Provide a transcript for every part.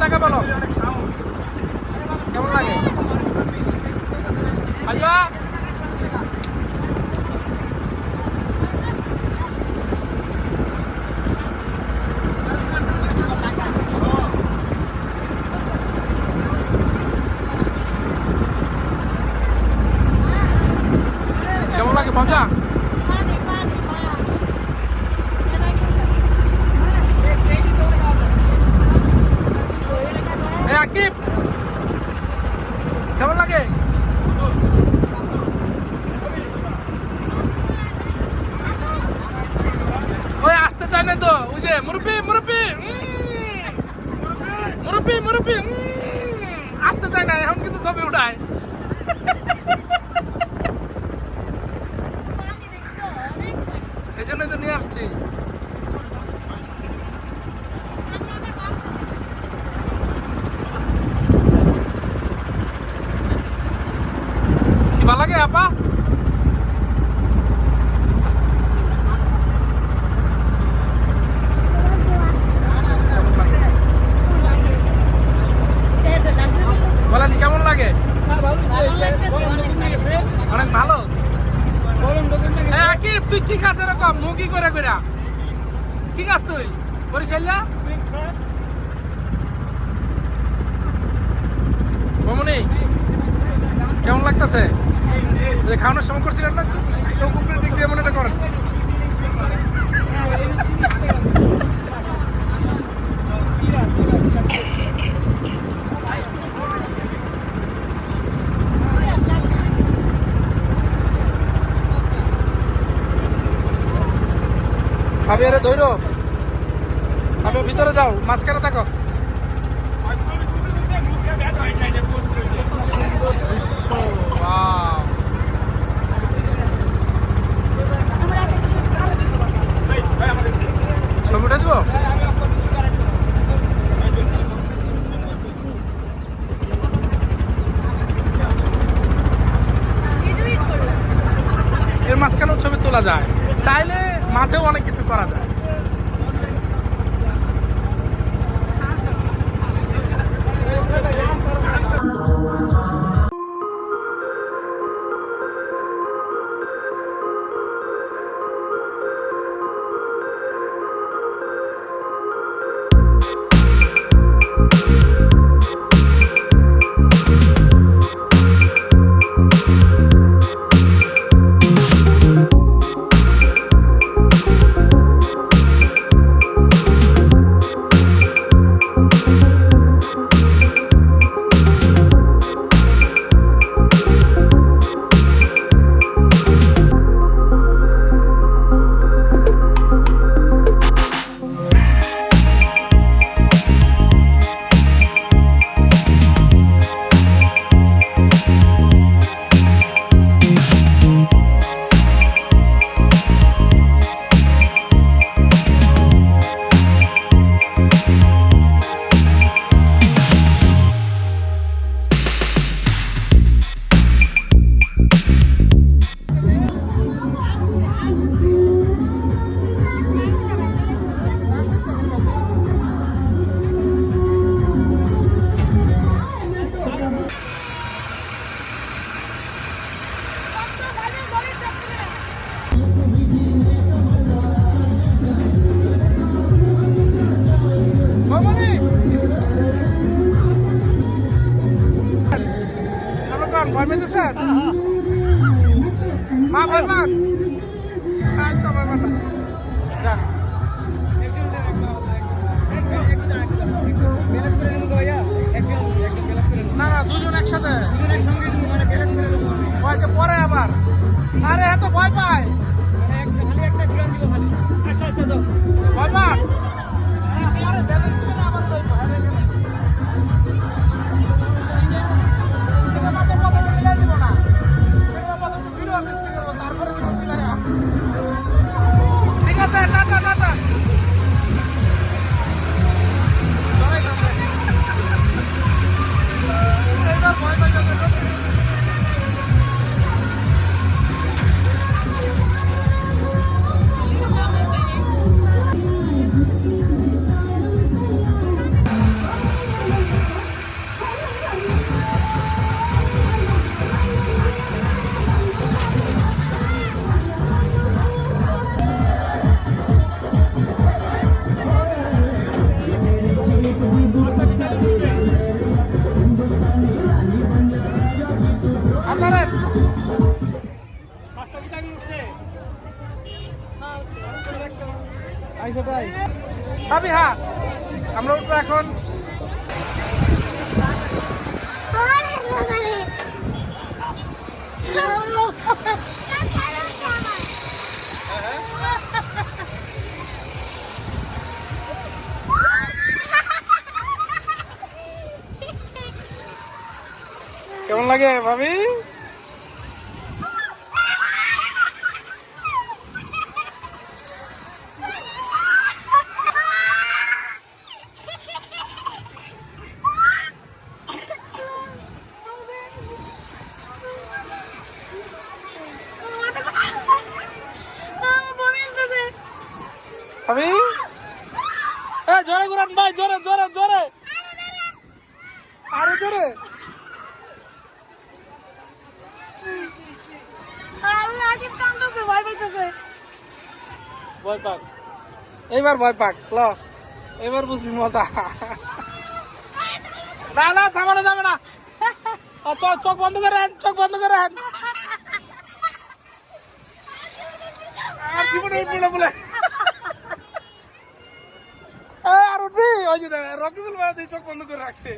তাকা বলো কেমন লাগে আইয়া কেমন লাগে মজা আকিব কেমন লাগে? ওই আসতে চায় না তো, ওই যে মুরব্বি মুরব্বি মুরব্বি মুরব্বি আসতে চায় না এখন কিন্তু ছবি উঠায়। এই জন্যই তো নিয়ে আসছি কি ভালো লাগে আপা বলেন কেমন লাগে অনেক ভালো এই খাস এরকম, মুখি করে করে কি খাস তুই? বরিশাল্লা বমনি কেমন লাগতেছে? যে খাওয়ানোর সময় করছিলেন না চৌকুপের দিক দিয়ে মনে করেন। ভাবি আরে ধৈর ভাবি ভিতরে যাও, মাঝখানে থাকো. ছবিটা দিব? এর মাঝখানেও ছবি তোলা যায়। চাইলে মাঝেও অনেক কিছু করা যায়। মামনি ভাবি হ্যাঁ আমরা উঠবো এখন। কেমন লাগে ভাবি? জোরে ঘুরান ভাই জোরে জোরে জোরে। আরও জোরে। ভয় পাক। এইবার ভয় পাক ল। এবার বুঝবি মজা। না না থামানো যাবে না। চোখ বন্ধ করেন চোখ বন্ধ করেন আর জীবনে না বলে এ, আর উঠবি ওই যে দেখ, রকিবুল ভাই ওই চোখ বন্ধ করে রাখছে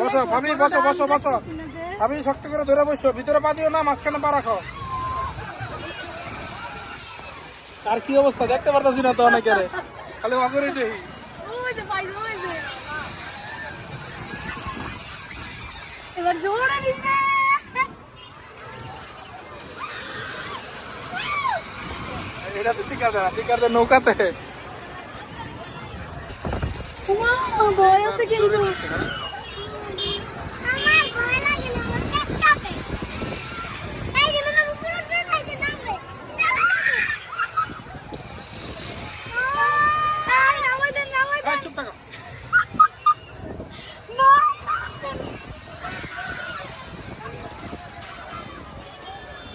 বসো ভাবি বসো বসো বসো আমি শক্ত করে ধরে বসছো ভিতরে পা দিও না মাঝখানে পা রাখো আর কি অবস্থা দেখতে পারতাছি না তো অনেকের খালি অগরে দেই এবার জোরে দিছে এটা তো দেয় নৌকাতে। ভয় আছে কিন্তু হ্যাঁ? আমার ভয় লাগে না আমার পেটটাতে এই যে মানে উপরে উঠে খাইতে নামবে আই নামাই দেন নামাই এই, চুপ থাকো না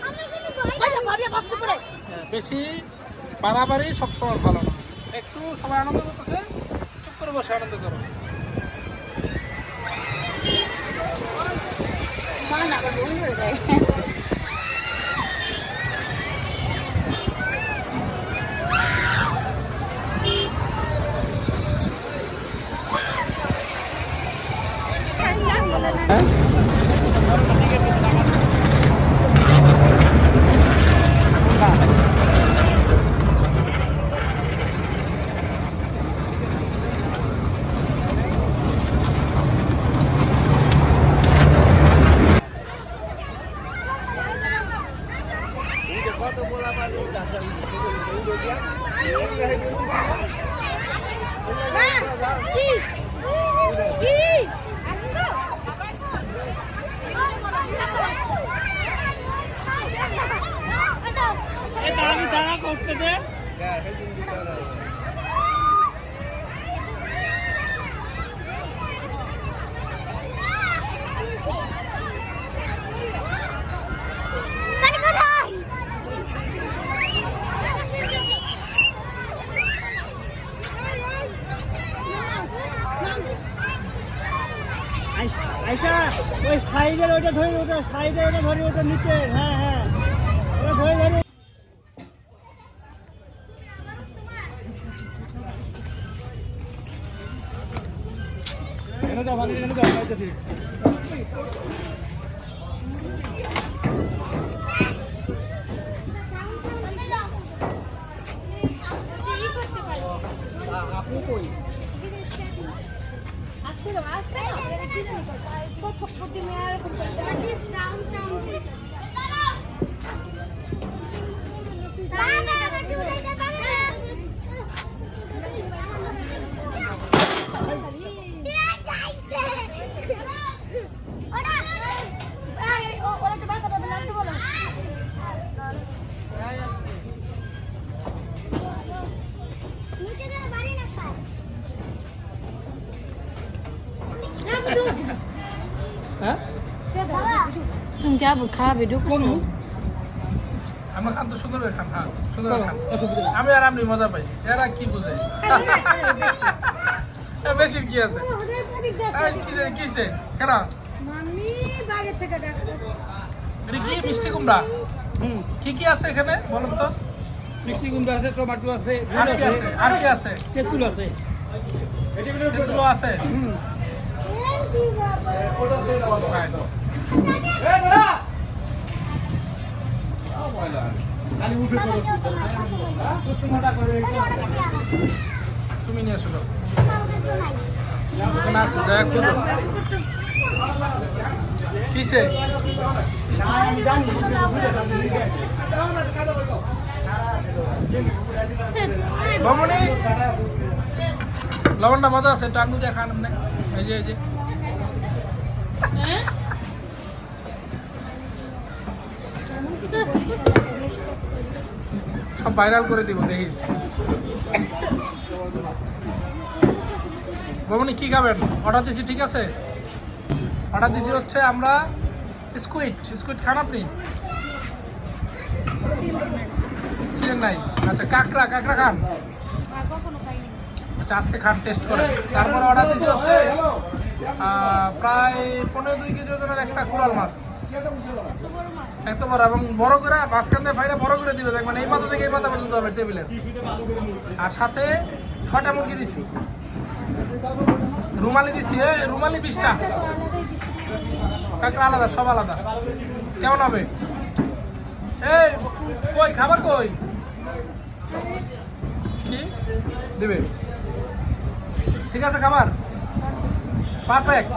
আমার কোনো ভয় আচ্ছা ভাবি বসে পড়ে হ্যাঁ, বেশি বাড়াবাড়ি সবসময় ভালো না। একটু সবাই আনন্দ করতেছে চুপ করে বসে আনন্দ করো মা না আবার বমি হয়ে যায় কি কি আমি মানে আইসা ওই সাইডের ওইটা ধরে ওটা সাইডে ওটা ধরে ওটা নিচে হ্যাঁ হ্যাঁ। ওটা ধরে ধরে। আসতে দাও আসতে দাও। যাব খাবে ঢুকছি। খান হ্যাঁ, তো আমি আর আপনি মজা পাই। কি বুঝে? কি আছে? কিসে কিসে কি মিষ্টি কুমড়া? কি কি আছে এখানে বলুন তো? মিষ্টি কুমড়া আছে টমাটো আছে আর কি আছে তেঁতুল আছে? তেঁতুল আছে। হুম। তুমি নিয়ে এখানে আছে দয়া করো কিসে বামনি? লবণটা মজা আছে, একটু আঙুল দিয়ে খান এই যে এই যে। সব ভাইরাল করে দিব দেখিস বামনি, কি খাবেন? অর্ডার দিছি, ঠিক আছে? অর্ডার দিছি হচ্ছে আমরা স্কুইড স্কুইড খান আপনি? ছিলেন নাই? আচ্ছা কাঁকড়া কাঁকড়া খান? আচ্ছা আজকে খান টেস্ট করে তারপর অর্ডার দিছি হচ্ছে প্রায় পনেরো দুই কেজি ওজনের একটা কোরাল মাছ। এত বড় এবং বড় করে, মাঝখান দিয়ে বড় করে দিবে, দেখবেন, এই মাথা থেকে এই মাথা পর্যন্ত হবে টেবিলের। আর সাথে ছটা মুরগি দিছি। রুমালি দিছি, এ, রুমালি বিশটা। কাঁকড়া আলাদা, সব আলাদা। কেমন হবে? এই, কই, খাবার কই? কি? দেবে। ঠিক আছে, খাবার? পারফেক্ট